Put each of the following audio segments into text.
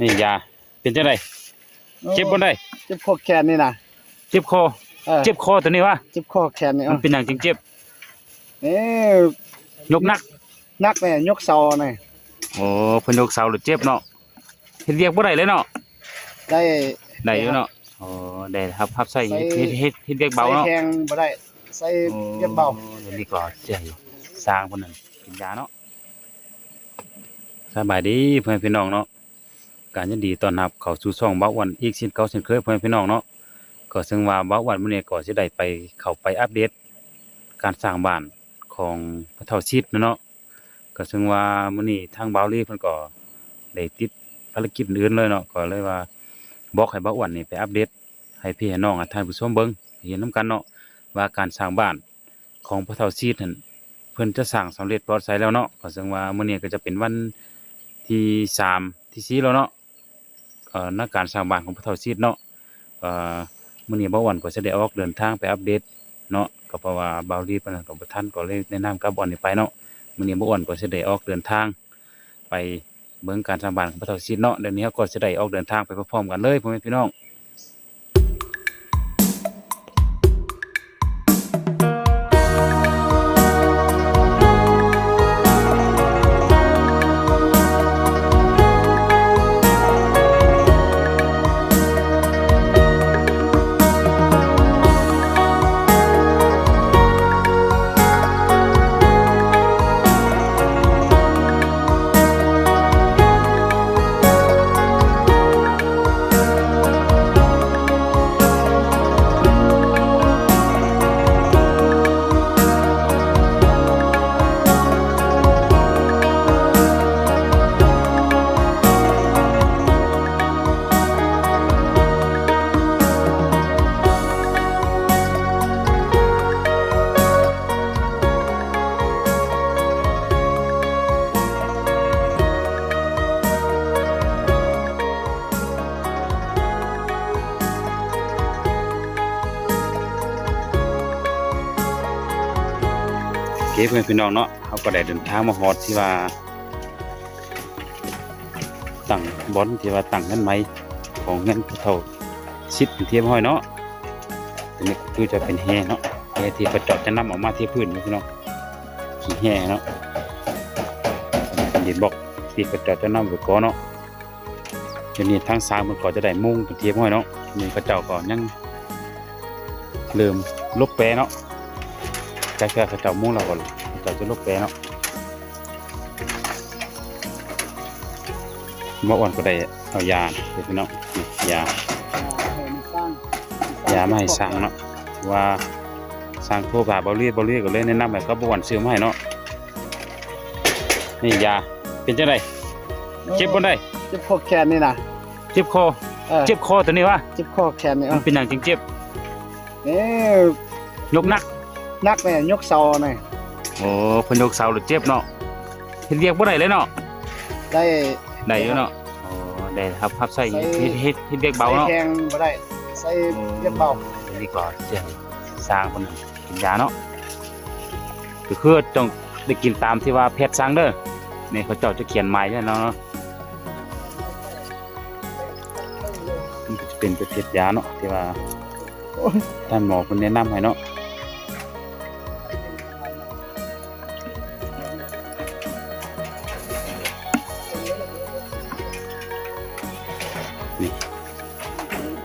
นี่ยาเป็นจังไดเจ็บบ่ได้เจ็บคอแขนนี่นะเจ็บคอเออเจ็บคอตัวนี้วะเจ็บคอแขนนี่มัอะนเป็นหยังจึงเจ็บนี่ยกหนักนักเนี่ยยกเสาเนี่ยโอ้เพิ่นยกเสาหรือเจ็บเนาะเฮ็ดเวียกบ่ได้เลยเนาะได้ได้อยู่เนาะโอ้ได้ครับพับใส่ใส่เฮ็ดเฮ็ดเฮ็ดเวียกเบาใส่เนาะแข้งบ่ได้ใส่เรียบเบาโอ้เดี๋ยวนี้ก็ใจสร้างเพิ่นนั่นกินยาเนาะสบายดีเพื่อนพี่น้องเนาะ การยินดีต้อนรับเข้าสู่ช่องเบาอ้วันอีกเช่นเก่าเช่นเคยเพื่อนพี่น้องเนาะก็ซึ่งว่าเบาอ้วันมื้อนี้ก็สิได้ไปเข้าไปอัปเดต การสร้างบ้านของพระเฒ่าชิดเนาะก็ซึ่งว่ามื้อนี้ทางเบาลีเพิ่นก็ได้ติดภารกิจอื่นเลยเนาะก็เลยว่าบอกให้เบาอ้วนนี่ไปอัปเดต ให้พี่ให้น้องท่านผู้ชมเบิ่งเห็นนํกันเนาะว่าการสร้างบ้านของพระเฒ่าชิดนั่นเพิ่นจะสร้างสำเร็จปลอดภัยแล้วเนาะก็ซึ่งว่ามื้อนี้ก็จะเป็นวันที่สามที่สี่แล้วเนาะ นักการสร้างบ้านของพระเท่าชิดเนาะมื้อนี้บ่าอ้วนก็จะได้ออกเดินทางไปอัปเดตเนาะก็เพราะว่าบาวรีปานนั้นก็บ่านก็เลยแนะนำกับบอลนี่ไปเนาะมื่อนี้บ่อ้วนก็จะได้ออกเดินทาง ไปเบิ่งการสร้างบ้านของพระเท่าชิดเนาะเดี๋ยวนี้เราก็จะได้ออกเดินทางไปพร้อมกันเลยพ่อแม่พี่น้อง โอเคพ่อแม่พี่น้องเนาะเฮาก็ได้เดินทางมาฮอดที่ว่าตั้งบอนที่ว่าตั้งเงินไหมของเงินเฒ่าชิดเทียมห้อยเนาะอันนี้คือจะเป็นแฮเนาะแฮที่ประจาะจะนำออกมาที่พื้นพี่น้องขี้แฮเนาะเดินบอกที่ประจาะจะนำไว้ก่อนเนาะเดี๋ยวนี้ทางซ้ายมันก็จะได้มุ่งเป็นเทียมห้อยเนาะนี่พระเจ้าก็ยังเริ่มลบแปรเนาะ ใกล้ๆเขาเจ้ามุ่งเราก่อนเขาเจ้าจะลบแปรเนาะเมื่อวันก็ได้เอายาเดี๋ยวพี่น้องนี่ยาให้มันสร้างยามาให้สร้างเนาะว่าสร้างโทรบาเบาเรียเบาเรียก็เลยแนะนำให้ก็บ่วันซื้อมาให้เนาะนี่ยาเป็นจังไดเจ็บบ่ได้เจ็บคอแขนนี่นะเจ็บคอเออเจ็บคอตัวนี้วะเจ็บคอแขนนี่มัอะนเป็นหยังจึงเจ็บนี่ยกหนัก นักเนี่ยยกเสาเนี่ยโอ้เพิ่นยกเสาหรือเจ็บเนาะเฮ็ดเรียกบ่ได้เลยเนาะได้ได้อยู่เนาะโอ้ได้ครับพับใส่ใส่เฮ็ดเฮ็ดเฮ็ดเรียกเบาเนาะใส่แข้งบ่ได้ใส่เรียบเบาดีกว่าเสียสร้างคนกินยาเนาะก็คือต้องได้กินตามที่ว่าแพทย์สั่งเด้อนี่เขาเจ้าจะเขียนหมายไว้เนาะมันก็จะเป็นประเภทยาเนาะที่ว่าโอ้ยท่านหมอเพิ่นแนะนำให้เนาะ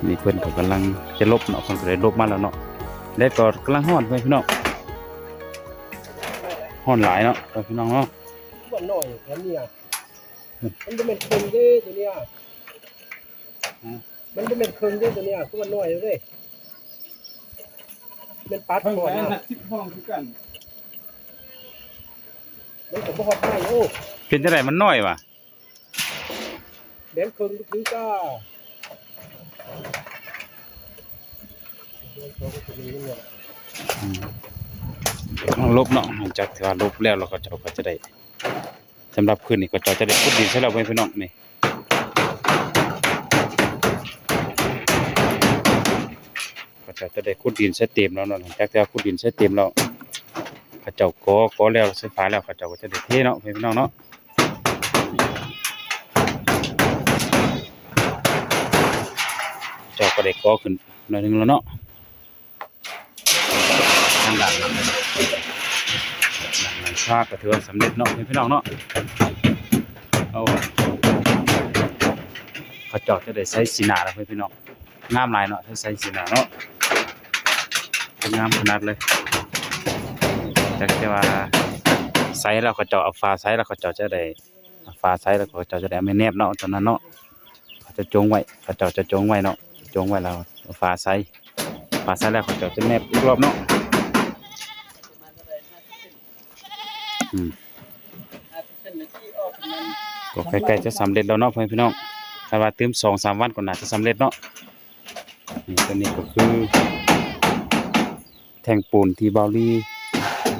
นี่เพิ่นก็กำลังจะลบเนาะเพิ่นก็ได้ลบมาแล้วเนาะแล้วก็กำลังฮ้อนไปพี่น้องฮ้อนหลายเนาะไปพี่น้องเนาะบ่น้อยแค่นี้มันจะเป็นครึ่งเด้ตัวเนี้ยมันจะเป็นครึ่งเด้ตัวเนี้ยคือว่าน้อยเด้เป็นปัดเพิ่งก่อนไปนะนักสิบห้องคือกันมันก็บ่ฮอดได้โอ้เป็นจังไดมันน้อยว่ะแบนครึ่งถึงก็อืม ต้องลบเนาะหลังจากที่ว่าลบแล้วเราก็เจ้าก็จะได้สำหรับคืนนี้ก็เจ้าจะได้ขุดดินใช้เพื่อนพี่น้องนี่ก็เจ้าจะได้ขุดดินใช้เต็มแล้วเนาะหลังจากที่ว่าขุดดินใช้เต็มแล้วเขาเจ้าก็ก็แล้วใช้ฟ้าแล้วเขาเจ้าก็จะได้เทเนาะเป็นพี่น้องเนาะก็ได้ก่อขึ้นหน่อยนึงแล้วเนาะางด้านหลังหลังหลังคาก็ถือว่าสำเร็จเนาะพี่น้องเนาะเอาเขาจอดจะได้ใช้สีหนาแล้วพี่น้องงามหลายเนาะถ้าใช้สีหนาเนาะเป็นงามขนาดเลยจากที่ว่าไซส์เขาเจาะเอาฟ้าไซส์เขาเจาะจะได้เอาฟ้าไซส์เขาเจาะจะได้ไม่แนบเนาะตอนนั้นเนาะเขาจะจงไว้เขาจ้าจะจงไว้เนาะจงไว้แล้วฝาใสฝาใสแล้วเขาจ้าจะแนบอีกรอบเนาะอืม ก็ใกล้ๆจะสำเร็จแล้วเนาะเพื่อนพี่น้องถ้าว่าเติมสองสามวันก็น่าจะสำเร็จเนาะนี่ตัวนี้ก็คือ แทงปูนที่เบาลี่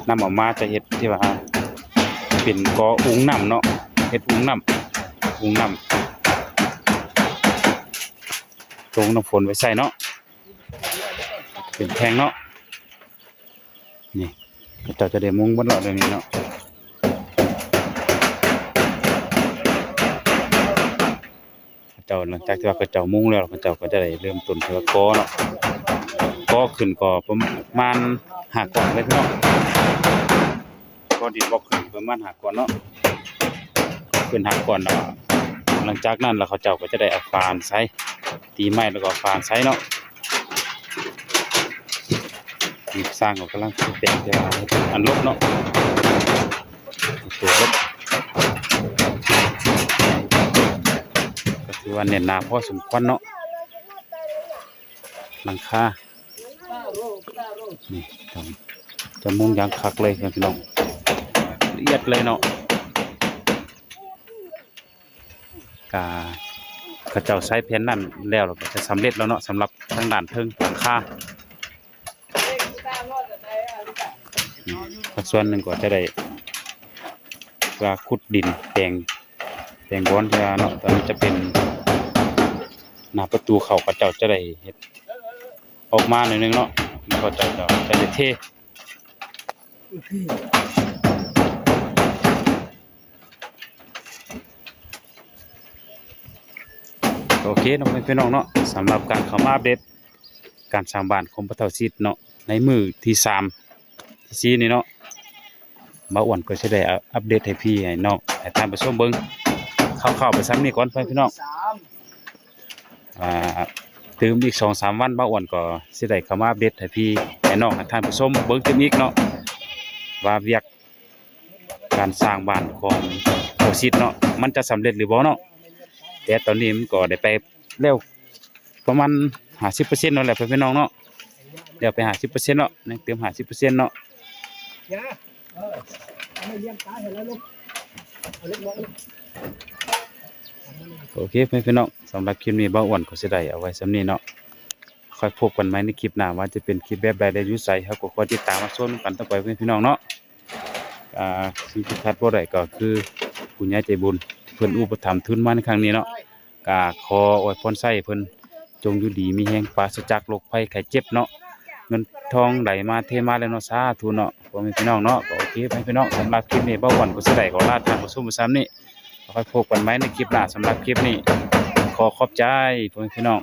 นำออกมาจะเฮ็ดที่ว่าเป็นกออุ้งน้ำเนาะเฮ็ดอุ้งน้ำอุ้งน้ำตรงน้ำฝนไว้ใส่เนาะเป็นแทงเนาะนี่กระเจ้าจะได้มุ้งบนหลอดเลยนี่เนาะกระ เจ้าหลังจากที่ว่ากระเจ้ามุงแล้วเจ้าก็จะได้เริ่มต้นที่ว่ากอเนาะกอขึ้นก็ประมาณหากก่อนเลยพี่น้องกอดินบ่ขึ้นประมาณหากก่อนเนาะขึ้นหากก่อนเนาะหลังจากนั้นแล้วเขาเจ้าก็จะได้เอาฟานใส่ตีไม้แล้วก็ฟางใช้เนาะนี่สร้างเขากำลังเป็นเดี๋ยวอันลบเนาะตัวลบก็ ถือว่าเน้นหนาพอสมควรเนาะหลังคานี่ทำจะมุงอยางคักเลยพี่น้องละเอียดเลยเนาะกาเขาเจ้าใช้แผ่นนั่นแล้วเราก็จะสำเร็จแล้วเนาะสำหรับทางด้านเทิงหลังคาส่วนหนึ่งก็จะได้ว่าขุดดินแปลงแปลงบอนที่ว่าเนาะตอนนี้จะเป็น หน้าประตูเขาเขาเจ้าจะได้เฮ็ดออกมาหน่อยนึงเนาะเขาเจ้าจะจะได้เทโอเคน้องพี่น้องเนาะสำหรับการเข้ามาอัปเดตการสร้างบ้านของพระเฒ่าซิดเนาะในมือที่สามที่สี่นี่เนาะบ่าอ้วนก็จะได้อัปเดตให้พี่ให้น้องให้ตามไปชมเบิ่งคร่าๆไปซ้ำนี่ก่อนไปพี่น้อง สามอ่าถึงอีก2-3วันบ่าอ้วนก็สิได้เข้ามาอัปเดตให้พี่ให้น้องให้ท่านผู้ชมเบิ่งเต็มอีกเนาะว่าเวียกการสร้างบ้านของโอซิดเนาะมันจะสำเร็จหรือบ่เนาะแต่ตอนนี้มันก็ได้ไปแล้วประมาณ50%นั่นแหละพี่น้องเนาะเดี๋ยวไป50%เนาะยังเติม50%เนาะยาเออเอาไม่เลี้ยงตาเห็นแล้วลูกเอาเล็กน้อย โอเคเพื่อนพี่น้องสำหรับคลิปนี้บ้าอ้วนก็สิได้เอาไว้สำนี้เนาะค่อยพบกันใหมในคลิปหน้าว่าจะเป็นคลิปแบบใดได้ยู่ไสครับก็ขอติดตามมาชมกันต่อไปเพื่อนพี่น้องเนาะอ่าสิ่งที่คาดบ่ได้ก็คือผู้ใหญ่ใจบุญเพิ่อนอุปถัมภ์ทุนมาในครั้งนี้เนาะก็ขออวยพรใส่เพิ่อนจงอยู่ดีมีแรงปราศจากโรคภัยไข้เจ็บเนาะเงินทองไหลมาเทมาแล้วเนาะสาธุเนาะพ่อแม่พี่น้องเนาะก็โอเคเพื่อนพี่น้องสำหรับคลิปนี้บ้าอ้วนก็สิได้ขอลาทานผู้ชมไปซ้ำนี้ ค่อยพบกันไหมในคลิปหน้าสำหรับคลิปนี้ ขอขอบใจพี่น้อง